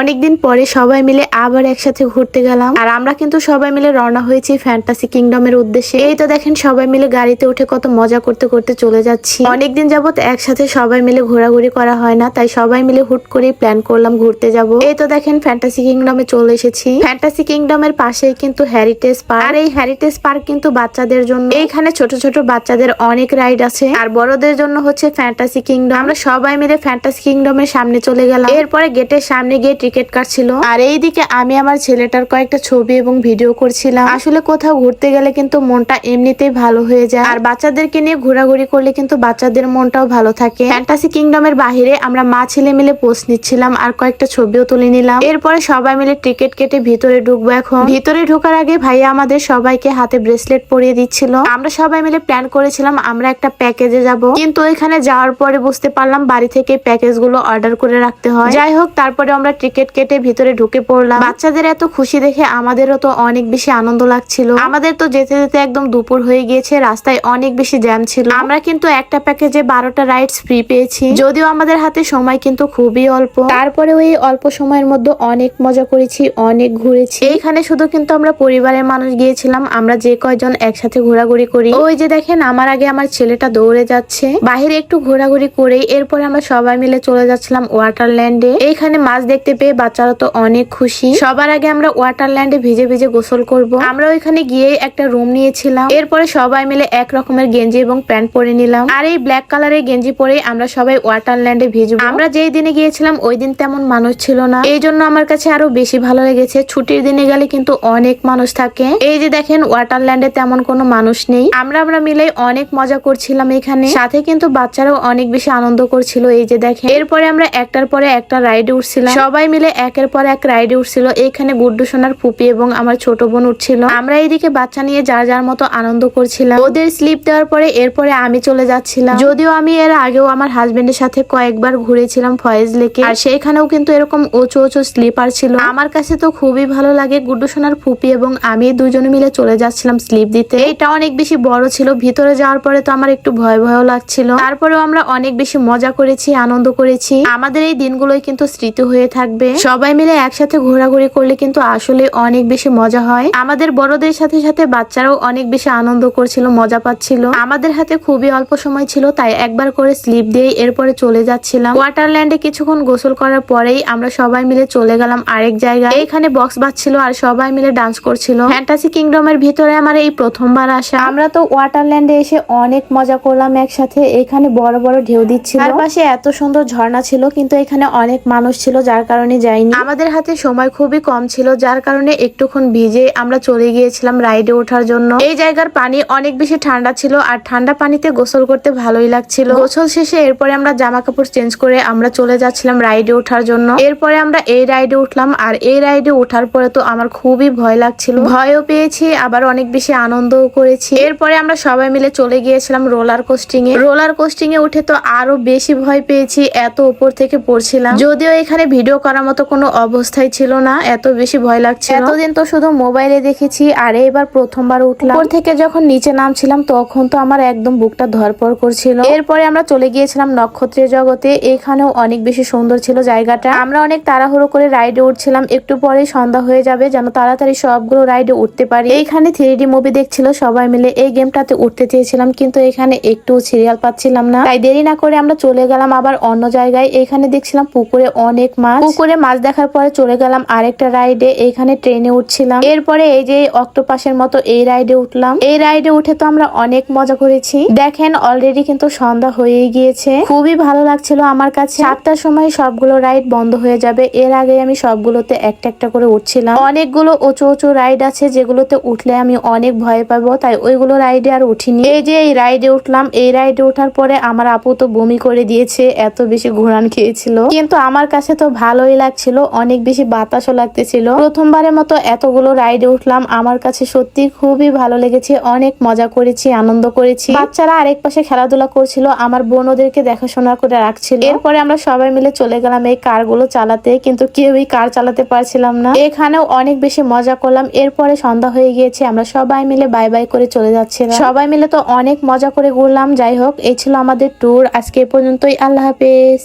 অনেকদিন পরে সবাই মিলে আবার একসাথে ঘুরতে গেলাম। আর আমরা কিন্তু সবাই মিলে রওনা হয়েছি ফ্যান্টাসি কিংডমের উদ্দেশ্যে। এই তো দেখেন সবাই মিলে গাড়িতে উঠে কত মজা করতে করতে চলে যাচ্ছি। অনেকদিন যাবত একসাথে সবাই মিলে ঘোরাঘুরি করা হয় না, তাই সবাই মিলে হুট করে প্ল্যান করলাম ঘুরতে যাব। এই তো দেখেন ফ্যান্টাসি কিংডমে চলে এসেছি। ফ্যান্টাসি কিংডমের পাশেই কিন্তু হ্যারিটেজ পার্ক আর এই হ্যারিটেজ পার্ক কিন্তু বাচ্চাদের জন্য। এইখানে ছোট ছোট বাচ্চাদের অনেক রাইড আছে। আর বড়দের জন্য হচ্ছে ফ্যান্টাসি কিংডম আমরা সবাই মিলে ফ্যান্টাসি কিংডমের সামনে চলে গেলাম। এরপরে গেটের সামনে গিয়ে টিকিট কাটছিল আর এইদিকে আমি আমার ছেলেটার কয়েকটা ছবি এবং ভিডিও করছিলাম। আসলে কোথাও ঘুরতে গেলে কিন্তু মনটা এমনিতেই ভালো হয়ে যায়। আর বাচ্চাদেরকে নিয়ে ঘোরাঘুরি করলে কিন্তু বাচ্চাদের মনটাও ভালো থাকে। ফ্যান্টাসি কিংডমের বাহিরে আমরা মা ছেলে মিলে পোস্ট নিচ্ছিলাম আর কয়েকটা ছবিও তুলে নিলাম। এরপরে সবাই মিলে টিকিট কেটে ভিতরে ঢুকবো এখন। ভিতরে ঢোকার আগে ভাইয়া আমাদের সবাইকে হাতে ব্রেসলেট পরিয়ে দিচ্ছিল। আমরা সবাই মিলে প্ল্যান করেছিলাম আমরা একটা প্যাকেজে যাব। কিন্তু এখানে যাওয়ার পরে বুঝতে পারলাম বাড়ি থেকে প্যাকেজগুলো অর্ডার করে রাখতে হয়। যাই হোক তারপরে আমরা টিকিট কেটে ভিতরে ঢুকে পড়লাম। বাচ্চাদের এত খুশি দেখে আমাদেরও তো অনেক বেশি আনন্দ লাগছিল। আমাদের তো যেতে যেতে একদম দুপুর হয়ে গিয়েছে, রাস্তায় অনেক বেশি জ্যাম ছিল। আমরা কিন্তু একটা প্যাকেজে বারোটা রাইডস ফ্রি পেয়েছি। যদিও আমাদের হাতে সময় কিন্তু খুবই অল্প। তারপরে ওই অল্প সময়ের মধ্যে অনেক মজা করেছি, অনেক ঘুরেছি। এইখানে শুধু কিন্তু আমরা পরিবারের মানুষ গিয়েছিলাম, আমরা যে কয়জন একসাথে ঘোরাঘুরি করি। ওই যে দেখেন, আমার আগে আমার ছেলেটা দৌড়ে যাচ্ছে। বাহিরে একটু ঘোরাঘুরি করে এরপরে আমরা সবাই মিলে চলে যাচ্ছিলাম ওয়াটারল্যান্ডে এইখানে মাছ দেখতে পেয়ে বাচ্চারা তো অনেক খুশি। সবার আগে আমরা ওয়াটারল্যান্ডে ভিজে ভিজে গোসল করব। আমরা ওইখানে গিয়ে একটা রুম নিয়েছিলাম। এরপরে সবাই মিলে এক রকমের গেঞ্জি এবং প্যান্ট পরে নিলাম। আর এই ব্ল্যাক কালারের গেঞ্জি পরে আমরা সবাই ওয়াটারল্যান্ডে ভিজবো। আমরা যেই দিনে গিয়েছিলাম, ওই দিন তেমন মানুষ ছিল না। এই জন্য আমার কাছে আরও বেশি ভালো লেগেছে। ছুটির দিনে গেলে কিন্তু অনেক মানুষ থাকে। এই যে দেখেন, ওয়াটারল্যান্ডে তেমন কোনো মানুষ নেই। আমরা আমরা মিলে অনেক মজা করছিলাম এখানে। সাথে কিন্তু বাচ্চারাও অনেক বেশি আনন্দ করছিল। এই যে দেখেন, এরপরে আমরা একটার পরে একটা রাইডে উঠছিলাম। সবাই মিলে একের পর এক রাইডে উঠছিল। এইখানে গুড্ডু সোনার ফুপি এবং আমার ছোট বোন উঠছিল। আমরা এইদিকে বাচ্চা নিয়ে যার যার মতো আনন্দ করছিলাম। ওদের স্লিপ দেওয়ার পরে এরপরে আমি চলে যাচ্ছিলাম। যদিও আমি এর আগেও আমার হাজবেন্ডের সাথে কয়েকবার ঘুরেছিলাম ফয়েজ লেকে। আর সেইখানেও কিন্তু এরকম উঁচু উঁচু স্লিপার ছিল। আমার কাছে তো খুবই ভালো লাগে গুড্ডু সোনার ফুপি এবং আমি দুজনে মিলে চলে যাচ্ছিলাম স্লিপ দিতে। এটা অনেক বেশি বড় ছিল। ভিতরে যাওয়ার পরে তো আমার একটু ভয় ভয় লাগছিল। তারপরেও আমরা অনেক বেশি মজা করেছি, আনন্দ করেছি। আমাদের এই দিনগুলোই কিন্তু স্মৃতি হয়ে থাকবে সবাই মিলে একসাথে ঘোরাঘুরি করলে কিন্তু আসলে অনেক বেশি মজা হয়। আমাদের বড়দের সাথে সাথে বাচ্চারাও অনেক বেশি আনন্দ করছিল, মজা পাচ্ছিল। আমাদের হাতে খুবই অল্প সময় ছিল, তাই একবার করে স্লিপ দিয়ে এরপরে চলে যাচ্ছিলাম। ওয়াটারল্যান্ডে কিছুক্ষণ গোসল করার পরেই আমরা সবাই মিলে চলে গেলাম আরেক জায়গায়। এখানে বক্স বাজছিল আর সবাই মিলে ডান্স করছিল। ফ্যান্টাসি কিংডমের ভিতরে আমার এই প্রথমবার আসা। আমরা তো ওয়াটারল্যান্ডে এসে অনেক মজা করলাম একসাথে। এখানে বড় বড় ঢেউ দিচ্ছিল। তার পাশে এত সুন্দর ঝর্ণা ছিল, কিন্তু এখানে অনেক মানুষ ছিল, যার কারণে যাইনি। আমাদের হাতে সময় খুবই কম ছিল, যার কারণে একটুক্ষণ ভিজে আমরা চলে গিয়েছিলাম রাইডে ওঠার জন্য। এই জায়গার পানি অনেক বেশি ঠান্ডা ছিল, আর ঠান্ডা পানিতে গোসল করতে ভালোই লাগছিল। গোসল শেষে এরপরে আমরা জামা কাপড় চেঞ্জ করে আমরা চলে যাচ্ছিলাম রাইডে ওঠার জন্য। এরপরে আমরা এই রাইডে উঠলাম, আর এই রাইডে ওঠার পরে তো আমার খুবই ভয় লাগছিল। ভয়ও পেয়েছি, আবার অনেক বেশি আনন্দও করেছি। এরপরে আমরা সবাই মিলে চলে গিয়েছিলাম রোলার কোস্টিং এ রোলার কোস্টিং এ উঠে তো আরও বেশি ভয় পেয়েছি, এত উপর থেকে পড়ছিলাম। যদিও এখানে ভিডিও করার মতো কোনো অবস্থায় ছিল না। এত বেশি ভয় লাগছে এতদিন তো শুধু মোবাইলে দেখেছি আর এবার প্রথমবার উঠলাম। উপর থেকে যখন নিচে নামছিলাম তখন তো আমার একদম বুকটা ধরপর করছিল। এরপরে আমরা চলে গিয়েছিলাম নক্ষত্রের জগতে। এখানেও অনেক বেশি সুন্দর ছিল জায়গাটা। আমরা অনেক তাড়াহুড়ো করে রাইডে উঠছিলাম। একটু পরে সন্ধ্যা হয়ে যাবে যেন তাড়াতাড়ি সবগুলো রাইডে উঠতে পারি। এইখানে থ্রি মুভি দেখছিল সবাই মিলে। এই গেমটাতে উঠতে চেয়েছিলাম কিন্তু এখানে একটু সিরিয়াল পাচ্ছিলাম না। তাই দেরি না করে আমরা চলে গেলাম আবার অন্য জায়গায়। এখানে দেখছিলাম পুকুরে অনেক মাছ। পুকুরে মাছ দেখার পরে চলে গেলাম আরেকটা রাইডে। এখানে ট্রেনে উঠছিলাম। এরপরে এই যে অক্টোপাসের মতো এই রাইডে উঠলাম। এই রাইডে উঠে তো আমরা অনেক মজা করেছি। দেখেন অলরেডি কিন্তু সন্ধ্যা হয়ে গিয়েছে। খুবই ভালো লাগছিল আমার কাছে। সাতটার সময় সবগুলো রাইড বন্ধ হয়ে যাবে। এর আগে আমি সবগুলোতে একটা একটা করে উঠছিলাম। অনেকগুলো উঁচু উঁচু রাইড আছে যেগুলোতে উঠলে আমি অনেক ভয় পাবো, তাই ওইগুলো রাইডে আর উঠিনি। এই যে এই রাইডে উঠলাম। এই রাইডে ওঠার পরে আমার আপু তো বমি করে দিয়েছে, এত বেশি ঘোরান খেয়েছিল। কিন্তু আমার কাছে তো ভালোই লাগছিল, অনেক বেশি বাতাসও লাগতেছিল। প্রথমবারের মতো এতগুলো রাইডে উঠলাম, আমার কাছে সত্যি খুবই ভালো লেগেছে, অনেক মজা করেছি, আনন্দ করেছি। বাচ্চারা আরেক পাশে খেলাধুলা করছিল, আমার বোন ওদেরকে দেখাশোনা করে রাখছিল। এরপরে আমরা সবাই মিলে চলে গেলাম এই কারগুলো চালাতে, কিন্তু কেউই কার চালাতে পারছিলাম না। এখানেও অনেক বেশি মজা করলাম, এরপরে সন্ধ্যা হয়ে গিয়েছে, আমরা সবাই মিলে বাই বাই করে চলে যাচ্ছিলাম। সবাই মিলে তো অনেক মজা করে ঘুরলাম, যাই হোক, এই ছিল আমাদের ট্যুর আজকে পর্যন্তই, আল্লাহ হাফেজ।